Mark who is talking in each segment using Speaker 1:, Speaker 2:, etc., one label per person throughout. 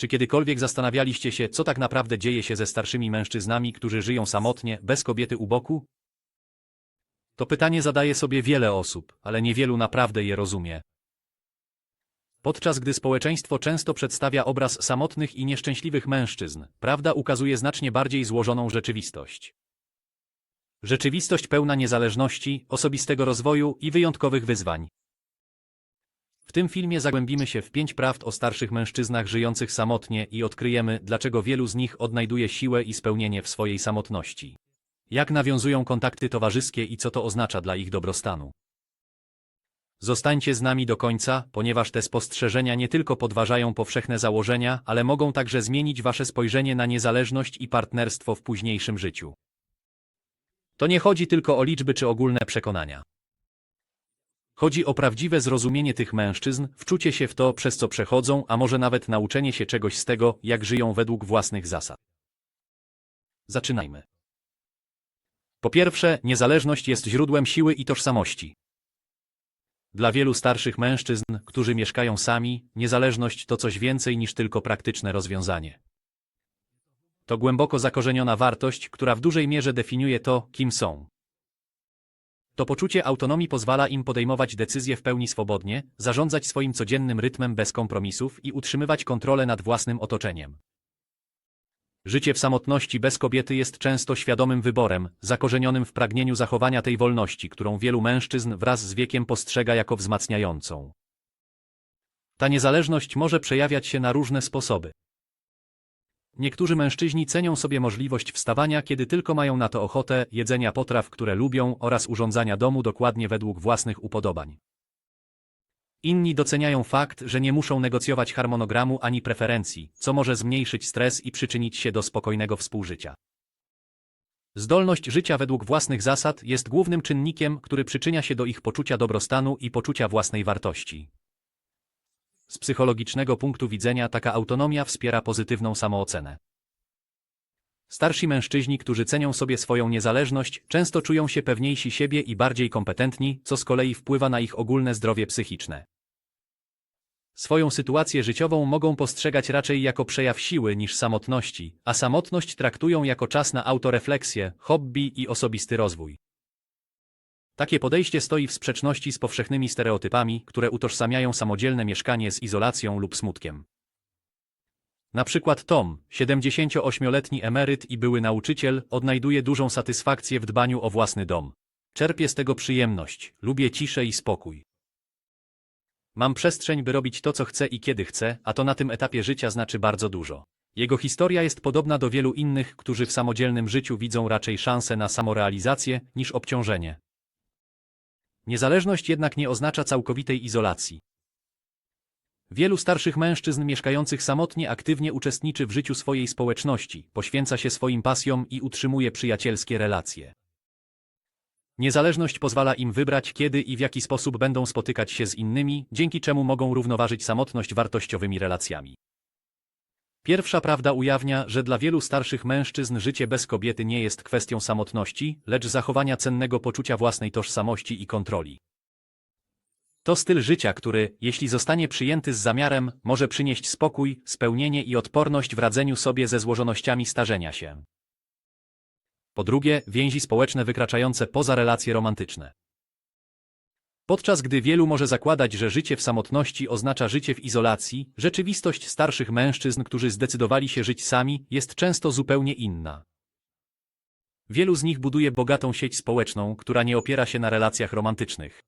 Speaker 1: Czy kiedykolwiek zastanawialiście się, co tak naprawdę dzieje się ze starszymi mężczyznami, którzy żyją samotnie, bez kobiety u boku? To pytanie zadaje sobie wiele osób, ale niewielu naprawdę je rozumie. Podczas gdy społeczeństwo często przedstawia obraz samotnych i nieszczęśliwych mężczyzn, prawda ukazuje znacznie bardziej złożoną rzeczywistość. Rzeczywistość pełna niezależności, osobistego rozwoju i wyjątkowych wyzwań. W tym filmie zagłębimy się w pięć prawd o starszych mężczyznach żyjących samotnie i odkryjemy, dlaczego wielu z nich odnajduje siłę i spełnienie w swojej samotności. Jak nawiązują kontakty towarzyskie i co to oznacza dla ich dobrostanu. Zostańcie z nami do końca, ponieważ te spostrzeżenia nie tylko podważają powszechne założenia, ale mogą także zmienić wasze spojrzenie na niezależność i partnerstwo w późniejszym życiu. To nie chodzi tylko o liczby czy ogólne przekonania. Chodzi o prawdziwe zrozumienie tych mężczyzn, wczucie się w to, przez co przechodzą, a może nawet nauczenie się czegoś z tego, jak żyją według własnych zasad. Zaczynajmy. Po pierwsze, niezależność jest źródłem siły i tożsamości. Dla wielu starszych mężczyzn, którzy mieszkają sami, niezależność to coś więcej niż tylko praktyczne rozwiązanie. To głęboko zakorzeniona wartość, która w dużej mierze definiuje to, kim są. To poczucie autonomii pozwala im podejmować decyzje w pełni swobodnie, zarządzać swoim codziennym rytmem bez kompromisów i utrzymywać kontrolę nad własnym otoczeniem. Życie w samotności bez kobiety jest często świadomym wyborem, zakorzenionym w pragnieniu zachowania tej wolności, którą wielu mężczyzn wraz z wiekiem postrzega jako wzmacniającą. Ta niezależność może przejawiać się na różne sposoby. Niektórzy mężczyźni cenią sobie możliwość wstawania, kiedy tylko mają na to ochotę, jedzenia potraw, które lubią oraz urządzania domu dokładnie według własnych upodobań. Inni doceniają fakt, że nie muszą negocjować harmonogramu ani preferencji, co może zmniejszyć stres i przyczynić się do spokojnego współżycia. Zdolność życia według własnych zasad jest głównym czynnikiem, który przyczynia się do ich poczucia dobrostanu i poczucia własnej wartości. Z psychologicznego punktu widzenia taka autonomia wspiera pozytywną samoocenę. Starsi mężczyźni, którzy cenią sobie swoją niezależność, często czują się pewniejsi siebie i bardziej kompetentni, co z kolei wpływa na ich ogólne zdrowie psychiczne. Swoją sytuację życiową mogą postrzegać raczej jako przejaw siły niż samotności, a samotność traktują jako czas na autorefleksję, hobby i osobisty rozwój. Takie podejście stoi w sprzeczności z powszechnymi stereotypami, które utożsamiają samodzielne mieszkanie z izolacją lub smutkiem. Na przykład Tom, 78-letni emeryt i były nauczyciel, odnajduje dużą satysfakcję w dbaniu o własny dom. Czerpię z tego przyjemność, lubię ciszę i spokój. Mam przestrzeń, by robić to, co chcę i kiedy chcę, a to na tym etapie życia znaczy bardzo dużo. Jego historia jest podobna do wielu innych, którzy w samodzielnym życiu widzą raczej szansę na samorealizację niż obciążenie. Niezależność jednak nie oznacza całkowitej izolacji. Wielu starszych mężczyzn mieszkających samotnie aktywnie uczestniczy w życiu swojej społeczności, poświęca się swoim pasjom i utrzymuje przyjacielskie relacje. Niezależność pozwala im wybrać, kiedy i w jaki sposób będą spotykać się z innymi, dzięki czemu mogą równoważyć samotność wartościowymi relacjami. Pierwsza prawda ujawnia, że dla wielu starszych mężczyzn życie bez kobiety nie jest kwestią samotności, lecz zachowania cennego poczucia własnej tożsamości i kontroli. To styl życia, który, jeśli zostanie przyjęty z zamiarem, może przynieść spokój, spełnienie i odporność w radzeniu sobie ze złożonościami starzenia się. Po drugie, więzi społeczne wykraczające poza relacje romantyczne. Podczas gdy wielu może zakładać, że życie w samotności oznacza życie w izolacji, rzeczywistość starszych mężczyzn, którzy zdecydowali się żyć sami, jest często zupełnie inna. Wielu z nich buduje bogatą sieć społeczną, która nie opiera się na relacjach romantycznych.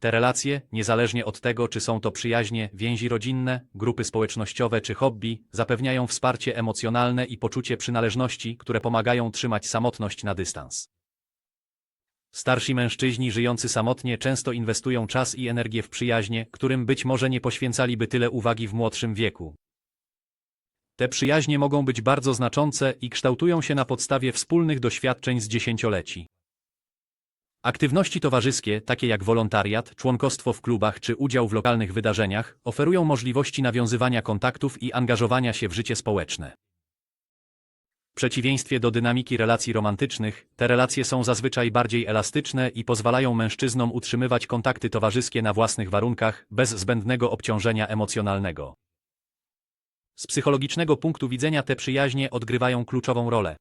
Speaker 1: Te relacje, niezależnie od tego, czy są to przyjaźnie, więzi rodzinne, grupy społecznościowe czy hobby, zapewniają wsparcie emocjonalne i poczucie przynależności, które pomagają trzymać samotność na dystans. Starsi mężczyźni żyjący samotnie często inwestują czas i energię w przyjaźnie, którym być może nie poświęcaliby tyle uwagi w młodszym wieku. Te przyjaźnie mogą być bardzo znaczące i kształtują się na podstawie wspólnych doświadczeń z dziesięcioleci. Aktywności towarzyskie, takie jak wolontariat, członkostwo w klubach czy udział w lokalnych wydarzeniach, oferują możliwości nawiązywania kontaktów i angażowania się w życie społeczne. W przeciwieństwie do dynamiki relacji romantycznych, te relacje są zazwyczaj bardziej elastyczne i pozwalają mężczyznom utrzymywać kontakty towarzyskie na własnych warunkach, bez zbędnego obciążenia emocjonalnego. Z psychologicznego punktu widzenia te przyjaźnie odgrywają kluczową rolę.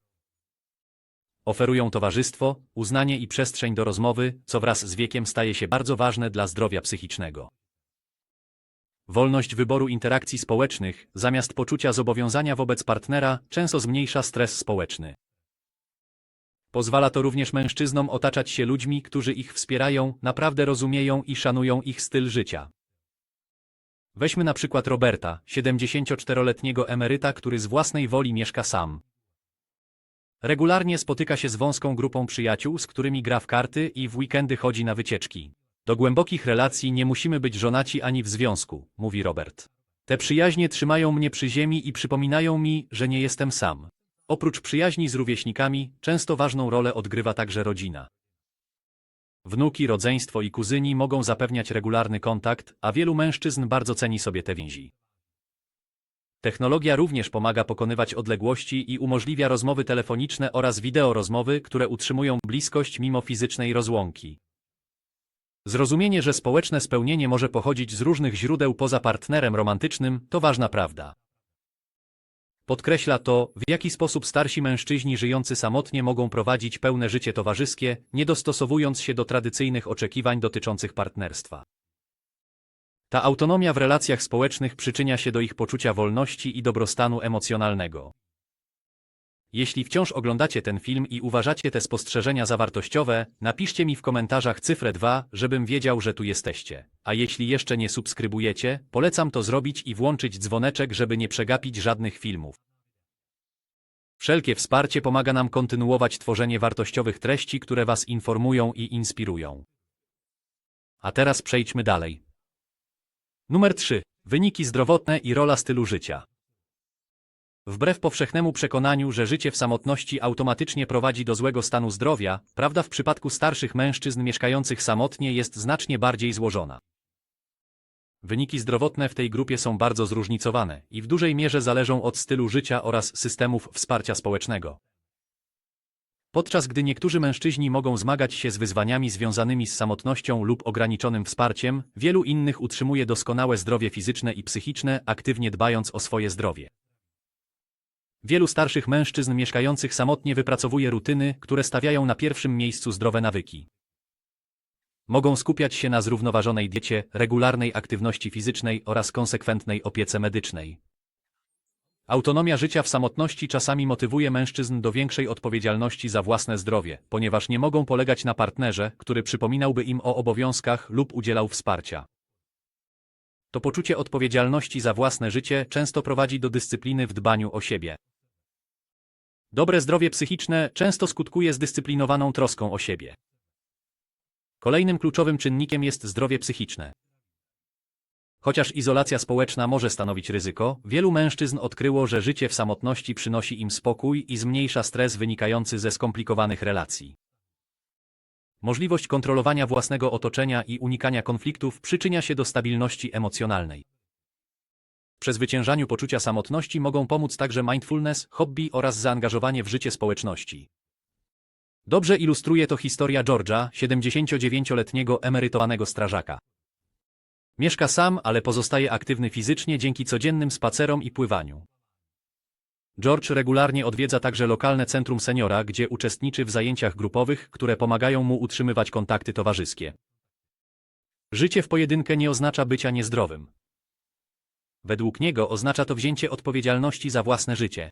Speaker 1: Oferują towarzystwo, uznanie i przestrzeń do rozmowy, co wraz z wiekiem staje się bardzo ważne dla zdrowia psychicznego. Wolność wyboru interakcji społecznych, zamiast poczucia zobowiązania wobec partnera, często zmniejsza stres społeczny. Pozwala to również mężczyznom otaczać się ludźmi, którzy ich wspierają, naprawdę rozumieją i szanują ich styl życia. Weźmy na przykład Roberta, 74-letniego emeryta, który z własnej woli mieszka sam. Regularnie spotyka się z wąską grupą przyjaciół, z którymi gra w karty i w weekendy chodzi na wycieczki. Do głębokich relacji nie musimy być żonaci ani w związku, mówi Robert. Te przyjaźnie trzymają mnie przy ziemi i przypominają mi, że nie jestem sam. Oprócz przyjaźni z rówieśnikami, często ważną rolę odgrywa także rodzina. Wnuki, rodzeństwo i kuzyni mogą zapewniać regularny kontakt, a wielu mężczyzn bardzo ceni sobie te więzi. Technologia również pomaga pokonywać odległości i umożliwia rozmowy telefoniczne oraz wideorozmowy, które utrzymują bliskość mimo fizycznej rozłąki. Zrozumienie, że społeczne spełnienie może pochodzić z różnych źródeł poza partnerem romantycznym, to ważna prawda. Podkreśla to, w jaki sposób starsi mężczyźni żyjący samotnie mogą prowadzić pełne życie towarzyskie, nie dostosowując się do tradycyjnych oczekiwań dotyczących partnerstwa. Ta autonomia w relacjach społecznych przyczynia się do ich poczucia wolności i dobrostanu emocjonalnego. Jeśli wciąż oglądacie ten film i uważacie te spostrzeżenia za wartościowe, napiszcie mi w komentarzach cyfrę 2, żebym wiedział, że tu jesteście. A jeśli jeszcze nie subskrybujecie, polecam to zrobić i włączyć dzwoneczek, żeby nie przegapić żadnych filmów. Wszelkie wsparcie pomaga nam kontynuować tworzenie wartościowych treści, które Was informują i inspirują. A teraz przejdźmy dalej. Numer 3. Wyniki zdrowotne i rola stylu życia. Wbrew powszechnemu przekonaniu, że życie w samotności automatycznie prowadzi do złego stanu zdrowia, prawda w przypadku starszych mężczyzn mieszkających samotnie jest znacznie bardziej złożona. Wyniki zdrowotne w tej grupie są bardzo zróżnicowane i w dużej mierze zależą od stylu życia oraz systemów wsparcia społecznego. Podczas gdy niektórzy mężczyźni mogą zmagać się z wyzwaniami związanymi z samotnością lub ograniczonym wsparciem, wielu innych utrzymuje doskonałe zdrowie fizyczne i psychiczne, aktywnie dbając o swoje zdrowie. Wielu starszych mężczyzn mieszkających samotnie wypracowuje rutyny, które stawiają na pierwszym miejscu zdrowe nawyki. Mogą skupiać się na zrównoważonej diecie, regularnej aktywności fizycznej oraz konsekwentnej opiece medycznej. Autonomia życia w samotności czasami motywuje mężczyzn do większej odpowiedzialności za własne zdrowie, ponieważ nie mogą polegać na partnerze, który przypominałby im o obowiązkach lub udzielał wsparcia. To poczucie odpowiedzialności za własne życie często prowadzi do dyscypliny w dbaniu o siebie. Dobre zdrowie psychiczne często skutkuje zdyscyplinowaną troską o siebie. Kolejnym kluczowym czynnikiem jest zdrowie psychiczne. Chociaż izolacja społeczna może stanowić ryzyko, wielu mężczyzn odkryło, że życie w samotności przynosi im spokój i zmniejsza stres wynikający ze skomplikowanych relacji. Możliwość kontrolowania własnego otoczenia i unikania konfliktów przyczynia się do stabilności emocjonalnej. Przezwyciężaniu poczucia samotności mogą pomóc także mindfulness, hobby oraz zaangażowanie w życie społeczności. Dobrze ilustruje to historia George'a, 79-letniego emerytowanego strażaka. Mieszka sam, ale pozostaje aktywny fizycznie dzięki codziennym spacerom i pływaniu. George regularnie odwiedza także lokalne centrum seniora, gdzie uczestniczy w zajęciach grupowych, które pomagają mu utrzymywać kontakty towarzyskie. Życie w pojedynkę nie oznacza bycia niezdrowym. Według niego oznacza to wzięcie odpowiedzialności za własne życie.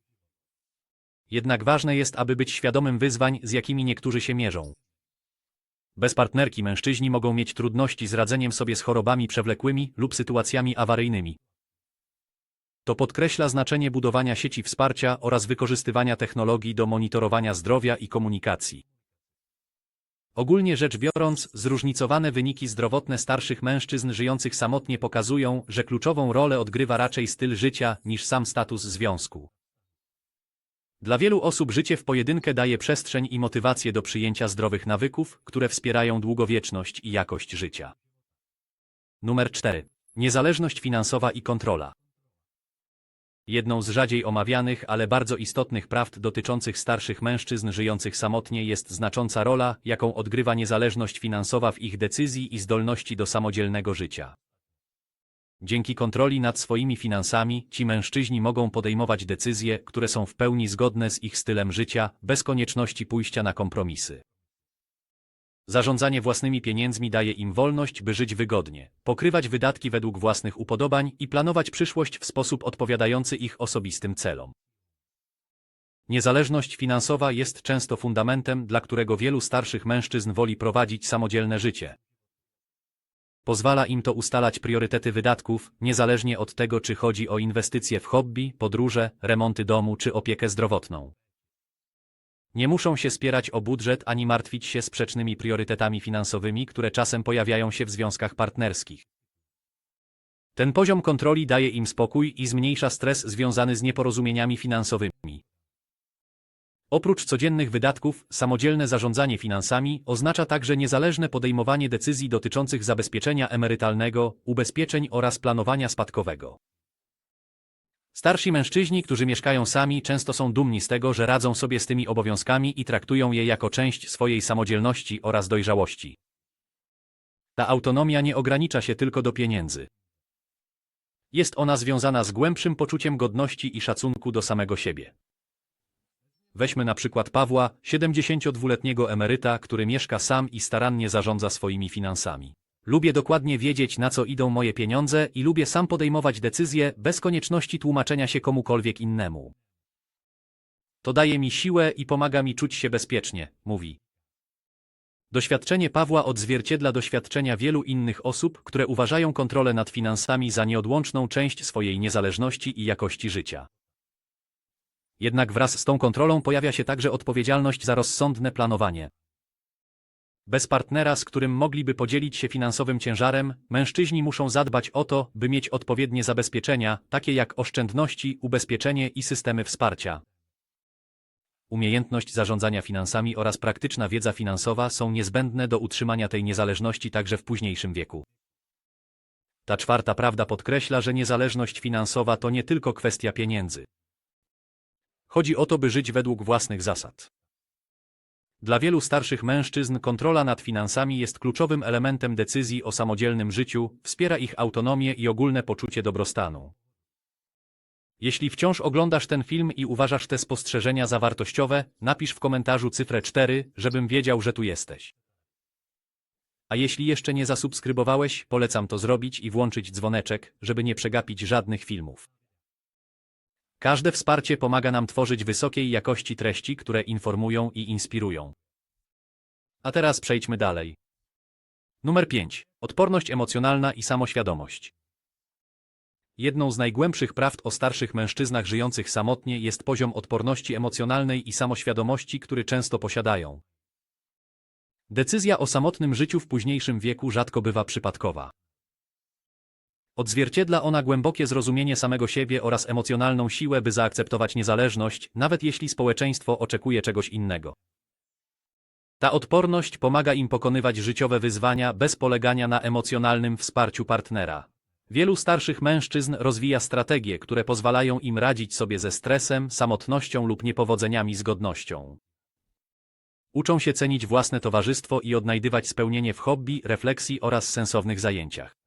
Speaker 1: Jednak ważne jest, aby być świadomym wyzwań, z jakimi niektórzy się mierzą. Bez partnerki mężczyźni mogą mieć trudności z radzeniem sobie z chorobami przewlekłymi lub sytuacjami awaryjnymi. To podkreśla znaczenie budowania sieci wsparcia oraz wykorzystywania technologii do monitorowania zdrowia i komunikacji. Ogólnie rzecz biorąc, zróżnicowane wyniki zdrowotne starszych mężczyzn żyjących samotnie pokazują, że kluczową rolę odgrywa raczej styl życia niż sam status związku. Dla wielu osób życie w pojedynkę daje przestrzeń i motywację do przyjęcia zdrowych nawyków, które wspierają długowieczność i jakość życia. Numer 4. Niezależność finansowa i kontrola. Jedną z rzadziej omawianych, ale bardzo istotnych prawd dotyczących starszych mężczyzn żyjących samotnie jest znacząca rola, jaką odgrywa niezależność finansowa w ich decyzji i zdolności do samodzielnego życia. Dzięki kontroli nad swoimi finansami ci mężczyźni mogą podejmować decyzje, które są w pełni zgodne z ich stylem życia, bez konieczności pójścia na kompromisy. Zarządzanie własnymi pieniędzmi daje im wolność, by żyć wygodnie, pokrywać wydatki według własnych upodobań i planować przyszłość w sposób odpowiadający ich osobistym celom. Niezależność finansowa jest często fundamentem, dla którego wielu starszych mężczyzn woli prowadzić samodzielne życie. Pozwala im to ustalać priorytety wydatków, niezależnie od tego, czy chodzi o inwestycje w hobby, podróże, remonty domu czy opiekę zdrowotną. Nie muszą się spierać o budżet ani martwić się sprzecznymi priorytetami finansowymi, które czasem pojawiają się w związkach partnerskich. Ten poziom kontroli daje im spokój i zmniejsza stres związany z nieporozumieniami finansowymi. Oprócz codziennych wydatków, samodzielne zarządzanie finansami oznacza także niezależne podejmowanie decyzji dotyczących zabezpieczenia emerytalnego, ubezpieczeń oraz planowania spadkowego. Starsi mężczyźni, którzy mieszkają sami, często są dumni z tego, że radzą sobie z tymi obowiązkami i traktują je jako część swojej samodzielności oraz dojrzałości. Ta autonomia nie ogranicza się tylko do pieniędzy. Jest ona związana z głębszym poczuciem godności i szacunku do samego siebie. Weźmy na przykład Pawła, 72-letniego emeryta, który mieszka sam i starannie zarządza swoimi finansami. Lubię dokładnie wiedzieć, na co idą moje pieniądze i lubię sam podejmować decyzje bez konieczności tłumaczenia się komukolwiek innemu. To daje mi siłę i pomaga mi czuć się bezpiecznie, mówi. Doświadczenie Pawła odzwierciedla doświadczenia wielu innych osób, które uważają kontrolę nad finansami za nieodłączną część swojej niezależności i jakości życia. Jednak wraz z tą kontrolą pojawia się także odpowiedzialność za rozsądne planowanie. Bez partnera, z którym mogliby podzielić się finansowym ciężarem, mężczyźni muszą zadbać o to, by mieć odpowiednie zabezpieczenia, takie jak oszczędności, ubezpieczenie i systemy wsparcia. Umiejętność zarządzania finansami oraz praktyczna wiedza finansowa są niezbędne do utrzymania tej niezależności także w późniejszym wieku. Ta czwarta prawda podkreśla, że niezależność finansowa to nie tylko kwestia pieniędzy. Chodzi o to, by żyć według własnych zasad. Dla wielu starszych mężczyzn kontrola nad finansami jest kluczowym elementem decyzji o samodzielnym życiu, wspiera ich autonomię i ogólne poczucie dobrostanu. Jeśli wciąż oglądasz ten film i uważasz te spostrzeżenia za wartościowe, napisz w komentarzu cyfrę 4, żebym wiedział, że tu jesteś. A jeśli jeszcze nie zasubskrybowałeś, polecam to zrobić i włączyć dzwoneczek, żeby nie przegapić żadnych filmów. Każde wsparcie pomaga nam tworzyć wysokiej jakości treści, które informują i inspirują. A teraz przejdźmy dalej. Numer 5. Odporność emocjonalna i samoświadomość. Jedną z najgłębszych prawd o starszych mężczyznach żyjących samotnie jest poziom odporności emocjonalnej i samoświadomości, który często posiadają. Decyzja o samotnym życiu w późniejszym wieku rzadko bywa przypadkowa. Odzwierciedla ona głębokie zrozumienie samego siebie oraz emocjonalną siłę, by zaakceptować niezależność, nawet jeśli społeczeństwo oczekuje czegoś innego. Ta odporność pomaga im pokonywać życiowe wyzwania bez polegania na emocjonalnym wsparciu partnera. Wielu starszych mężczyzn rozwija strategie, które pozwalają im radzić sobie ze stresem, samotnością lub niepowodzeniami z godnością. Uczą się cenić własne towarzystwo i odnajdywać spełnienie w hobby, refleksji oraz sensownych zajęciach.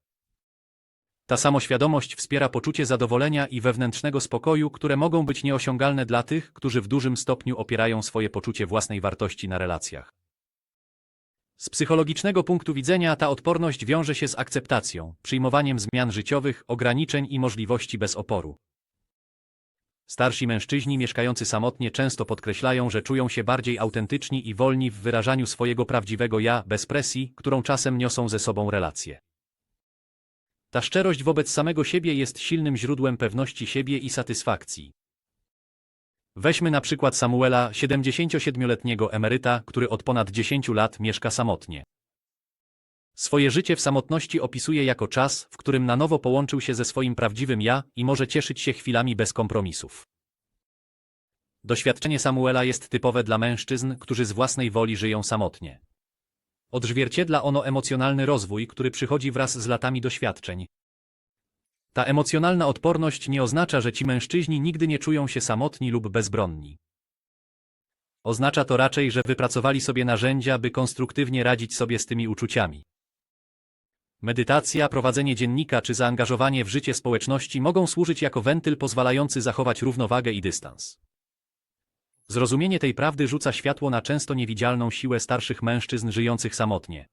Speaker 1: Ta samoświadomość wspiera poczucie zadowolenia i wewnętrznego spokoju, które mogą być nieosiągalne dla tych, którzy w dużym stopniu opierają swoje poczucie własnej wartości na relacjach. Z psychologicznego punktu widzenia ta odporność wiąże się z akceptacją, przyjmowaniem zmian życiowych, ograniczeń i możliwości bez oporu. Starsi mężczyźni mieszkający samotnie często podkreślają, że czują się bardziej autentyczni i wolni w wyrażaniu swojego prawdziwego ja, bez presji, którą czasem niosą ze sobą relacje. Ta szczerość wobec samego siebie jest silnym źródłem pewności siebie i satysfakcji. Weźmy na przykład Samuela, 77-letniego emeryta, który od ponad 10 lat mieszka samotnie. Swoje życie w samotności opisuje jako czas, w którym na nowo połączył się ze swoim prawdziwym ja i może cieszyć się chwilami bez kompromisów. Doświadczenie Samuela jest typowe dla mężczyzn, którzy z własnej woli żyją samotnie. Odzwierciedla ono emocjonalny rozwój, który przychodzi wraz z latami doświadczeń. Ta emocjonalna odporność nie oznacza, że ci mężczyźni nigdy nie czują się samotni lub bezbronni. Oznacza to raczej, że wypracowali sobie narzędzia, by konstruktywnie radzić sobie z tymi uczuciami. Medytacja, prowadzenie dziennika czy zaangażowanie w życie społeczności mogą służyć jako wentyl pozwalający zachować równowagę i dystans. Zrozumienie tej prawdy rzuca światło na często niewidzialną siłę starszych mężczyzn żyjących samotnie.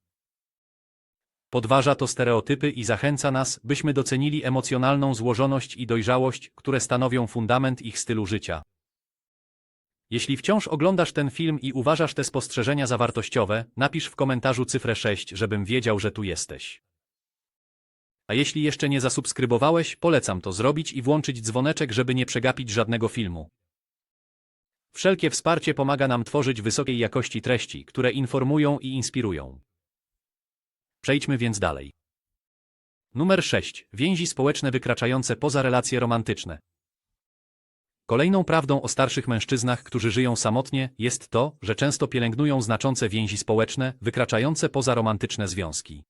Speaker 1: Podważa to stereotypy i zachęca nas, byśmy docenili emocjonalną złożoność i dojrzałość, które stanowią fundament ich stylu życia. Jeśli wciąż oglądasz ten film i uważasz te spostrzeżenia za wartościowe, napisz w komentarzu cyfrę 6, żebym wiedział, że tu jesteś. A jeśli jeszcze nie zasubskrybowałeś, polecam to zrobić i włączyć dzwoneczek, żeby nie przegapić żadnego filmu. Wszelkie wsparcie pomaga nam tworzyć wysokiej jakości treści, które informują i inspirują. Przejdźmy więc dalej. Numer 6. Więzi społeczne wykraczające poza relacje romantyczne. Kolejną prawdą o starszych mężczyznach, którzy żyją samotnie, jest to, że często pielęgnują znaczące więzi społeczne, wykraczające poza romantyczne związki.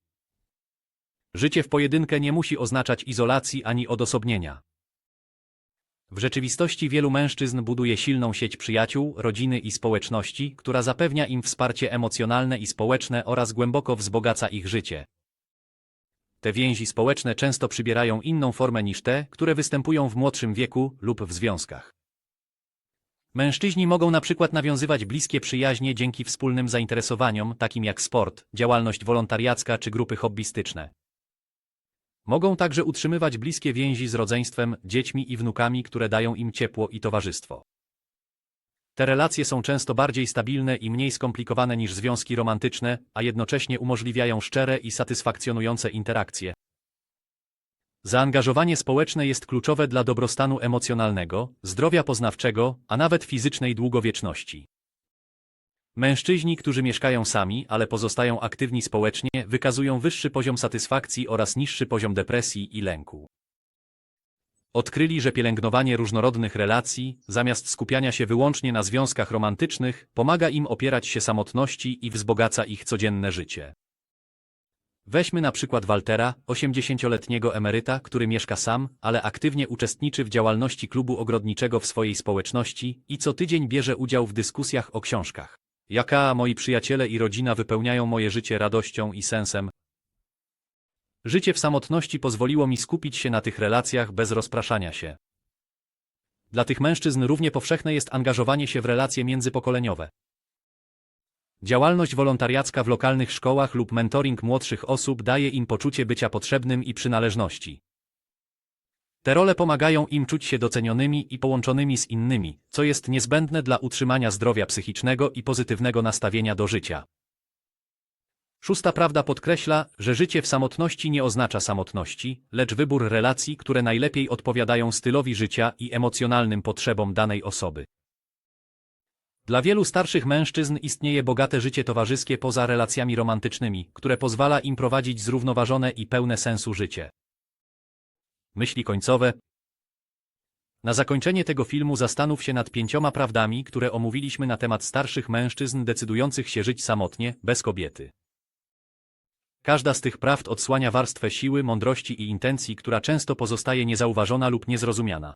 Speaker 1: Życie w pojedynkę nie musi oznaczać izolacji ani odosobnienia. W rzeczywistości wielu mężczyzn buduje silną sieć przyjaciół, rodziny i społeczności, która zapewnia im wsparcie emocjonalne i społeczne oraz głęboko wzbogaca ich życie. Te więzi społeczne często przybierają inną formę niż te, które występują w młodszym wieku lub w związkach. Mężczyźni mogą na przykład nawiązywać bliskie przyjaźnie dzięki wspólnym zainteresowaniom, takim jak sport, działalność wolontariacka czy grupy hobbystyczne. Mogą także utrzymywać bliskie więzi z rodzeństwem, dziećmi i wnukami, które dają im ciepło i towarzystwo. Te relacje są często bardziej stabilne i mniej skomplikowane niż związki romantyczne, a jednocześnie umożliwiają szczere i satysfakcjonujące interakcje. Zaangażowanie społeczne jest kluczowe dla dobrostanu emocjonalnego, zdrowia poznawczego, a nawet fizycznej długowieczności. Mężczyźni, którzy mieszkają sami, ale pozostają aktywni społecznie, wykazują wyższy poziom satysfakcji oraz niższy poziom depresji i lęku. Odkryli, że pielęgnowanie różnorodnych relacji, zamiast skupiania się wyłącznie na związkach romantycznych, pomaga im opierać się samotności i wzbogaca ich codzienne życie. Weźmy na przykład Waltera, 80-letniego emeryta, który mieszka sam, ale aktywnie uczestniczy w działalności klubu ogrodniczego w swojej społeczności i co tydzień bierze udział w dyskusjach o książkach. Jaka moi przyjaciele i rodzina wypełniają moje życie radością i sensem. Życie w samotności pozwoliło mi skupić się na tych relacjach bez rozpraszania się. Dla tych mężczyzn równie powszechne jest angażowanie się w relacje międzypokoleniowe. Działalność wolontariacka w lokalnych szkołach lub mentoring młodszych osób daje im poczucie bycia potrzebnym i przynależności. Te role pomagają im czuć się docenionymi i połączonymi z innymi, co jest niezbędne dla utrzymania zdrowia psychicznego i pozytywnego nastawienia do życia. Szósta prawda podkreśla, że życie w samotności nie oznacza samotności, lecz wybór relacji, które najlepiej odpowiadają stylowi życia i emocjonalnym potrzebom danej osoby. Dla wielu starszych mężczyzn istnieje bogate życie towarzyskie poza relacjami romantycznymi, które pozwala im prowadzić zrównoważone i pełne sensu życie. Myśli końcowe. Na zakończenie tego filmu zastanów się nad pięcioma prawdami, które omówiliśmy na temat starszych mężczyzn decydujących się żyć samotnie, bez kobiety. Każda z tych prawd odsłania warstwę siły, mądrości i intencji, która często pozostaje niezauważona lub niezrozumiana.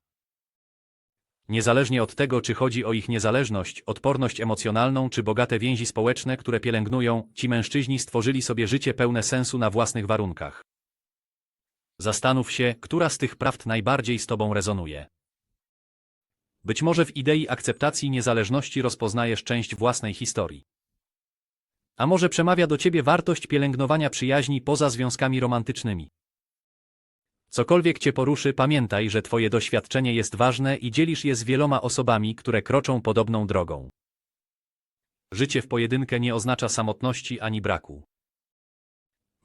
Speaker 1: Niezależnie od tego, czy chodzi o ich niezależność, odporność emocjonalną czy bogate więzi społeczne, które pielęgnują, ci mężczyźni stworzyli sobie życie pełne sensu na własnych warunkach. Zastanów się, która z tych prawd najbardziej z Tobą rezonuje. Być może w idei akceptacji niezależności rozpoznajesz część własnej historii. A może przemawia do Ciebie wartość pielęgnowania przyjaźni poza związkami romantycznymi. Cokolwiek Cię poruszy, pamiętaj, że Twoje doświadczenie jest ważne i dzielisz je z wieloma osobami, które kroczą podobną drogą. Życie w pojedynkę nie oznacza samotności ani braku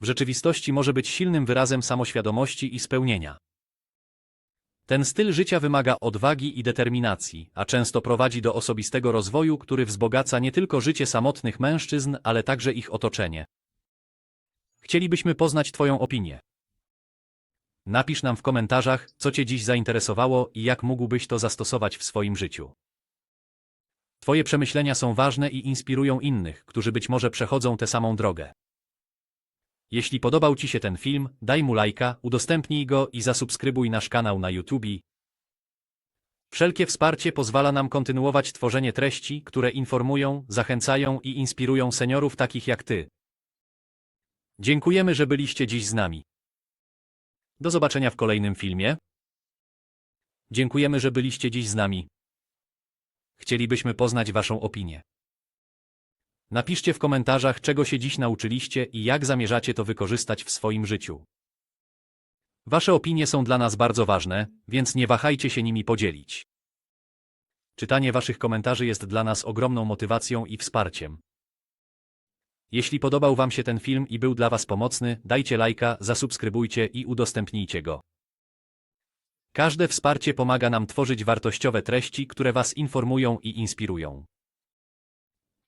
Speaker 1: w rzeczywistości może być silnym wyrazem samoświadomości i spełnienia. Ten styl życia wymaga odwagi i determinacji, a często prowadzi do osobistego rozwoju, który wzbogaca nie tylko życie samotnych mężczyzn, ale także ich otoczenie. Chcielibyśmy poznać Twoją opinię. Napisz nam w komentarzach, co Cię dziś zainteresowało i jak mógłbyś to zastosować w swoim życiu. Twoje przemyślenia są ważne i inspirują innych, którzy być może przechodzą tę samą drogę. Jeśli podobał Ci się ten film, daj mu lajka, udostępnij go i zasubskrybuj nasz kanał na YouTube. Wszelkie wsparcie pozwala nam kontynuować tworzenie treści, które informują, zachęcają i inspirują seniorów takich jak Ty. Dziękujemy, że byliście dziś z nami. Do zobaczenia w kolejnym filmie. Dziękujemy, że byliście dziś z nami. Chcielibyśmy poznać Waszą opinię. Napiszcie w komentarzach, czego się dziś nauczyliście i jak zamierzacie to wykorzystać w swoim życiu. Wasze opinie są dla nas bardzo ważne, więc nie wahajcie się nimi podzielić. Czytanie Waszych komentarzy jest dla nas ogromną motywacją i wsparciem. Jeśli podobał Wam się ten film i był dla Was pomocny, dajcie lajka, zasubskrybujcie i udostępnijcie go. Każde wsparcie pomaga nam tworzyć wartościowe treści, które Was informują i inspirują.